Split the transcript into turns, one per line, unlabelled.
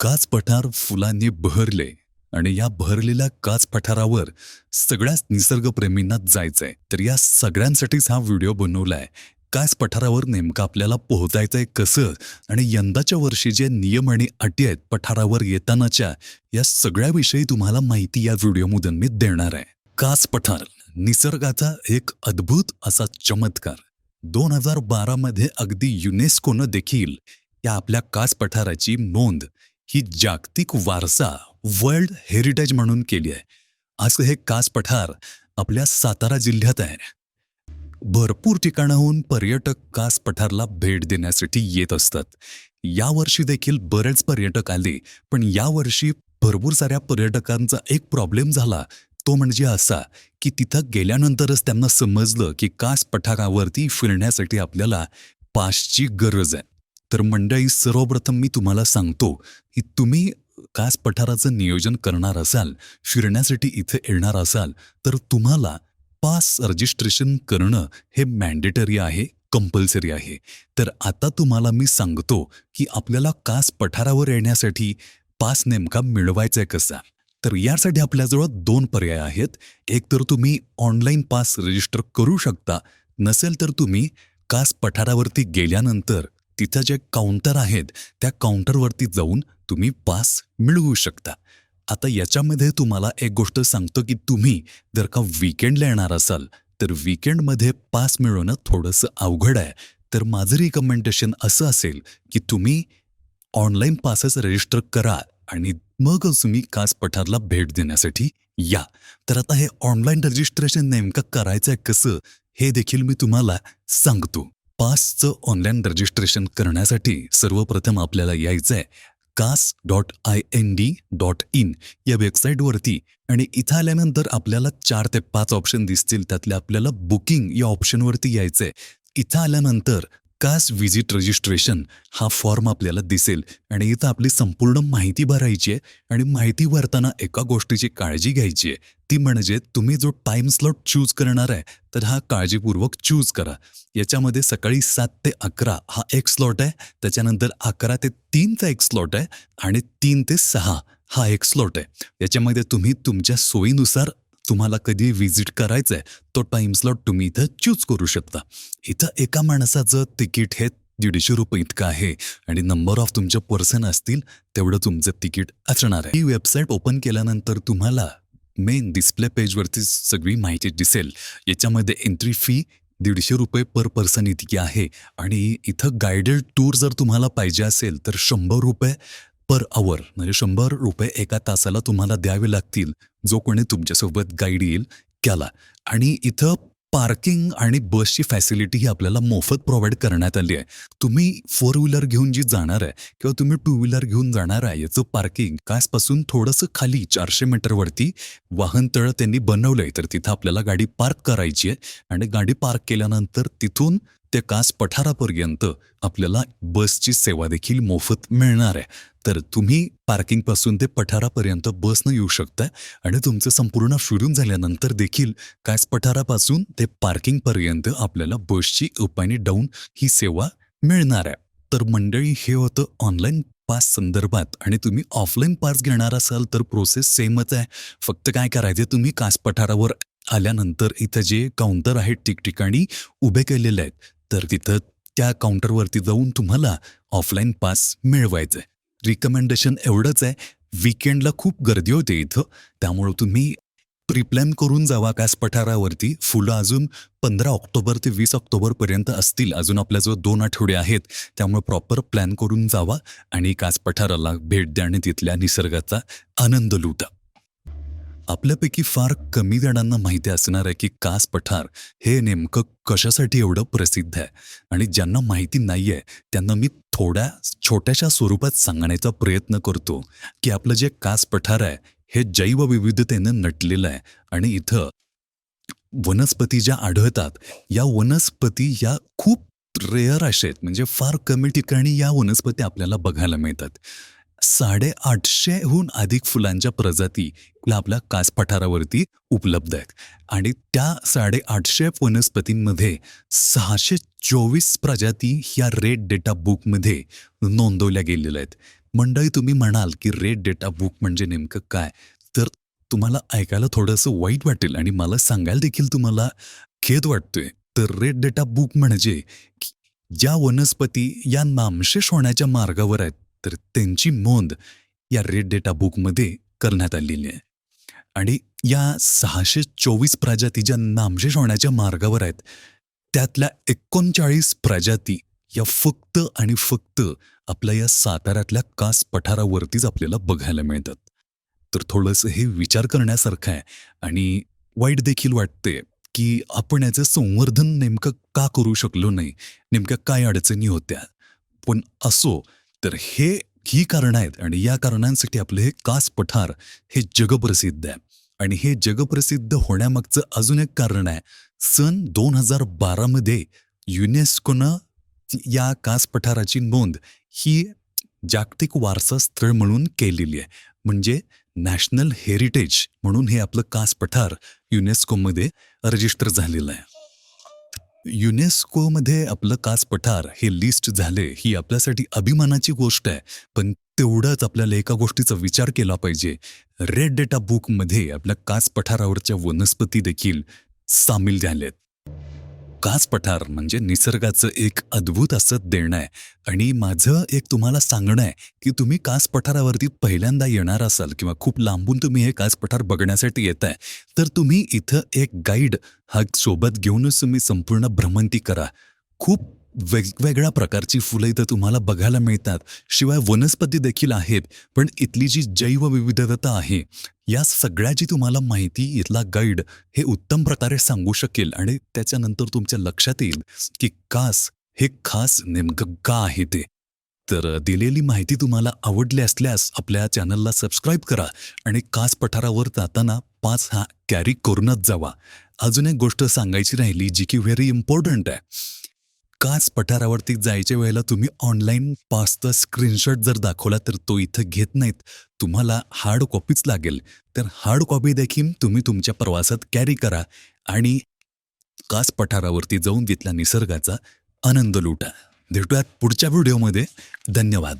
काच पठार फुलांनी बहरले आणि या बहरलेल्या काच पठारावर सगळ्याच निसर्गप्रेमींना जायचंय. तर या सगळ्यांसाठीच हा व्हिडिओ बनवलाय. काच पठारावर नेमकं आपल्याला पोहोचायचंय कसं आणि यंदाच्या वर्षी जे नियम आणि अटी आहेत पठारावर येतानाच्या या सगळ्याविषयी तुम्हाला माहिती या व्हिडिओमधून मी देणार आहे. काच पठार निसर्गाचा एक अद्भुत असा चमत्कार. दोन हजार बारामध्ये अगदी युनेस्कोनं देखील या आपल्या काच पठाराची नोंद ही जागतिक वारसा वर्ल्ड हेरिटेज म्हणून केली आहे. असं हे कास पठार आपल्या सातारा जिल्ह्यात आहे. भरपूर ठिकाणाहून पर्यटक कास पठारला भेट देण्यासाठी येत असतात. यावर्षी देखील बरेच पर्यटक आले पण यावर्षी भरपूर साऱ्या पर्यटकांचा एक प्रॉब्लेम झाला. तो म्हणजे असा की तिथं गेल्यानंतरच त्यांना समजलं की कास पठारावरती फिरण्यासाठी आपल्याला पासची गरज आहे. तर मंडळी सर्वप्रथम मी तुम्हाला सांगतो की तुम्ही कास पठाराचं नियोजन करणार असाल फिरण्यासाठी इथे येणार असाल तर तुम्हाला पास रजिस्ट्रेशन करणं हे मॅन्डेटरी आहे कंपल्सरी आहे. तर आता तुम्हाला मी सांगतो की आपल्याला कास पठारावर येण्यासाठी पास नेमका मिळवायचा आहे कसा. तर यासाठी आपल्याजवळ दोन पर्याय आहेत. एक तर तुम्ही ऑनलाईन पास रजिस्टर करू शकता. नसेल तर तुम्ही कास पठारावरती गेल्यानंतर तिथं जे काउंटर आहेत त्या काउंटरवरती जाऊन तुम्ही पास मिळवू शकता. आता याच्यामध्ये तुम्हाला एक गोष्ट सांगतो की तुम्ही जर का विकेंडला येणार असाल तर विकेंडमध्ये पास मिळवणं थोडंसं अवघड आहे. तर माझं रिकमेंडेशन असं असेल की तुम्ही ऑनलाईन पासेस रजिस्टर करा आणि मग तुम्ही कास पठारला भेट देण्यासाठी या. तर आता हे ऑनलाईन रजिस्ट्रेशन नेमकं करायचं आहे कसं हे देखील मी तुम्हाला सांगतो. पासचं ऑनलाईन रजिस्ट्रेशन करण्यासाठी सर्वप्रथम आपल्याला यायचं आहे Kaas dot I N D dot in या वेबसाईटवरती आणि इथं आल्यानंतर आपल्याला चार ते पाच ऑप्शन दिसतील त्यातले आपल्याला बुकिंग या ऑप्शनवरती यायचं आहे इथं आल्यानंतर कास व्हिजिट रजिस्ट्रेशन हा फॉर्म आपल्याला दिसेल. आणि इथं आपली संपूर्ण माहिती भरायची आहे. आणि माहिती भरताना एका गोष्टीची काळजी घ्यायची आहे. ती म्हणजे तुम्ही जो टाइम स्लॉट चूज करणार आहे तर हा काळजीपूर्वक चूज करा. याच्यामध्ये सकाळी सात ते अकरा हा एक स्लॉट आहे. त्याच्यानंतर अकरा ते तीनचा एक स्लॉट आहे. आणि तीन ते सहा हा एक स्लॉट आहे. याच्यामध्ये तुम्ही तुमच्या सोयीनुसार तुम्हाला कधी व्हिजिट करायचं आहे तो टाइम स्लॉट तुम्ही इथं चूज करू शकता. इथं एका माणसाचं तिकीट हे दीडशे रुपये इतकं आहे आणि नंबर ऑफ तुमचे पर्सन असतील तेवढं तुमचं तिकीट असणार आहे. ही वेबसाईट ओपन केल्यानंतर तुम्हाला मेन डिस्प्ले पेजवरती सगळी माहिती दिसेल. याच्यामध्ये एंट्री फी दीडशे रुपये पर पर्सन इतकी आहे आणि इथं गायडेड टूर जर तुम्हाला पाहिजे असेल तर शंभर रुपये पर आवर म्हणजे शंभर रुपये एका तासाला तुम्हाला द्यावे लागतील. जो कोणी तुमच्यासोबत गाईड येईल त्याला. आणि इथं पार्किंग आणि बसची फॅसिलिटी ही आपल्याला मोफत प्रोव्हाइड करण्यात आली आहे. तुम्ही फोर व्हीलर घेऊन जी जाणार आहे किंवा तुम्ही टू व्हीलर घेऊन जाणार आहे याचं पार्किंग कासपासून थोडंसं खाली चारशे मीटरवरती वाहनतळ त्यांनी बनवलंय. तर तिथं आपल्याला गाडी पार्क करायची आहे. आणि गाडी पार्क केल्यानंतर तिथून ते कास पठारापर्यंत आपल्याला बसची सेवा देखील मोफत मिळणार आहे. तर तुम्ही पार्किंगपासून ते पठारापर्यंत बसनं येऊ शकता आणि तुमचं संपूर्ण फिरून झाल्यानंतर देखील कास पठारापासून ते पार्किंगपर्यंत आपल्याला बसची अप आणि डाऊन ही सेवा मिळणार आहे. तर मंडळी हे होतं ऑनलाईन पास संदर्भात आणि तुम्ही ऑफलाईन पास घेणार असाल तर प्रोसेस सेमच आहे. फक्त काय करायचे तुम्ही कास पठारावर आल्यानंतर इथं जे काउंटर आहेत ठिकठिकाणी उभे केलेले आहेत तर तिथं त्या काउंटरवरती जाऊन तुम्हाला ऑफलाईन पास मिळवायचं आहे रिकमेंडेशन एवढंच आहे विकेंडला खूप गर्दी होते इथं. त्यामुळं तुम्ही प्रिप्लॅन करून जावा कास पठारावरती. फुलं अजून पंधरा ऑक्टोबर ते वीस ऑक्टोबरपर्यंत असतील. अजून आपल्याजवळ दोन आठवडे आहेत. त्यामुळे प्रॉपर प्लॅन करून जावा आणि कास पठाराला भेट द्या आणि तिथल्या निसर्गाचा आनंद लुटा. आपल्यापैकी फार कमी जणांना माहिती असणार आहे की कास पठार हे नेमकं कशासाठी एवढं प्रसिद्ध आहे? आणि ज्यांना माहिती नाही आहे त्यांना मी थोड्या छोट्याशा स्वरूपात सांगण्याचा प्रयत्न करतो की आपलं जे कास पठार आहे हे जैवविविधतेनं नटलेलं आहे. आणि इथं वनस्पती ज्या आढळतात या वनस्पती या खूप रेअर अशा आहेत. म्हणजे फार कमी ठिकाणी या वनस्पती आपल्याला बघायला मिळतात. साडेआठशेहून अधिक फुलांच्या प्रजाती आपल्या कास पठारावरती उपलब्ध आहेत. आणि त्या साडेआठशे वनस्पतींमध्ये सहाशे चोवीस प्रजाती ह्या रेड डेटा बुकमध्ये नोंदवल्या गेलेल्या आहेत. मंडळी तुम्ही म्हणाल की रेड डेटा बुक म्हणजे नेमकं काय? तर तुम्हाला ऐकायला थोडंसं वाईट वाटेल आणि मला सांगायला देखील तुम्हाला खेद वाटतोय. तर रेड डेटा बुक म्हणजे ज्या वनस्पती या नामशेष होण्याच्या मार्गावर आहेत तर त्यांची नोंद या रेड डेटा बुकमध्ये करण्यात आलेली आहे. आणि या सहाशे चोवीस प्रजाती ज्या नामशेष होण्याच्या मार्गावर आहेत त्यातल्या एकोणचाळीस प्रजाती या फक्त आणि फक्त आपल्या या साताऱ्यातल्या कास पठारावरतीच आपल्याला बघायला मिळतात. तर थोडंसं हे विचार करण्यासारखं आहे आणि वाईट देखील वाटते की आपण याचं संवर्धन नेमकं का करू शकलो नाही नेमक्या काय अडचणी होत्या? पण असो तर हे ही कारणं आहेत आणि या कारणांसाठी आपलं हे कास पठार हे जगप्रसिद्ध आहे. आणि हे जगप्रसिद्ध होण्यामागचं अजून एक कारण आहे. सन दोन हजार बारामध्ये युनेस्कोनं या कास पठाराची नोंद ही जागतिक वारसा स्थळ म्हणून केलेली आहे. म्हणजे नॅशनल हेरिटेज म्हणून हे आपलं कास पठार युनेस्कोमध्ये रजिस्टर झालेलं आहे. युनेस्कोमध्ये आपलं कास पठार हे लिस्ट झाले ही आपल्यासाठी अभिमानाची गोष्ट आहे. पण तेवढंच आपल्याला एका गोष्टीचा विचार केला पाहिजे. रेड डेटा बुकमध्ये आपल्या कास पठारावरच्या वनस्पती देखील सामील झालेत. कास पठार म्हणजे निसर्गाचं एक अद्भुत असं देणं आहे. आणि माझं एक तुम्हाला सांगणं आहे की तुम्ही कास पठारावरती पहिल्यांदा येणार असाल किंवा खूप लांबून तुम्ही हे कास पठार बघण्यासाठी येत आहे तर तुम्ही इथं एक गाईड हा सोबत घेऊनच तुम्ही संपूर्ण भ्रमंती करा. खूप वेगवेगळ्या प्रकारची फुलं इथं तुम्हाला बघायला मिळतात. शिवाय वनस्पती देखील आहेत पण इथली जी जैवविविधता आहे या सगळ्याची तुम्हाला माहिती इथला गाईड हे उत्तम प्रकारे सांगू शकेल आणि त्याच्यानंतर तुमच्या लक्षात येईल की कास हे खास नेमकं का आहे ते. तर दिलेली माहिती तुम्हाला आवडली असल्यास आपल्या चॅनलला सबस्क्राईब करा आणि कास पठारावर जाताना पाच हा कॅरी करूनच जावा. अजून एक गोष्ट सांगायची राहिली जी की व्हेरी इम्पॉर्टंट आहे. काच पठारावरती जायच्या वेळेला तुम्ही ऑनलाईन पासचा स्क्रीनशॉट जर दाखवला तर तो इथं घेत नाहीत. तुम्हाला हार्ड कॉपीच लागेल. तर हार्ड कॉपी देखील तुम्ही तुमच्या प्रवासात कॅरी करा आणि कास पठारावरती जाऊन तिथल्या निसर्गाचा आनंद लुटा. भेटूयात पुढच्या व्हिडिओमध्ये धन्यवाद.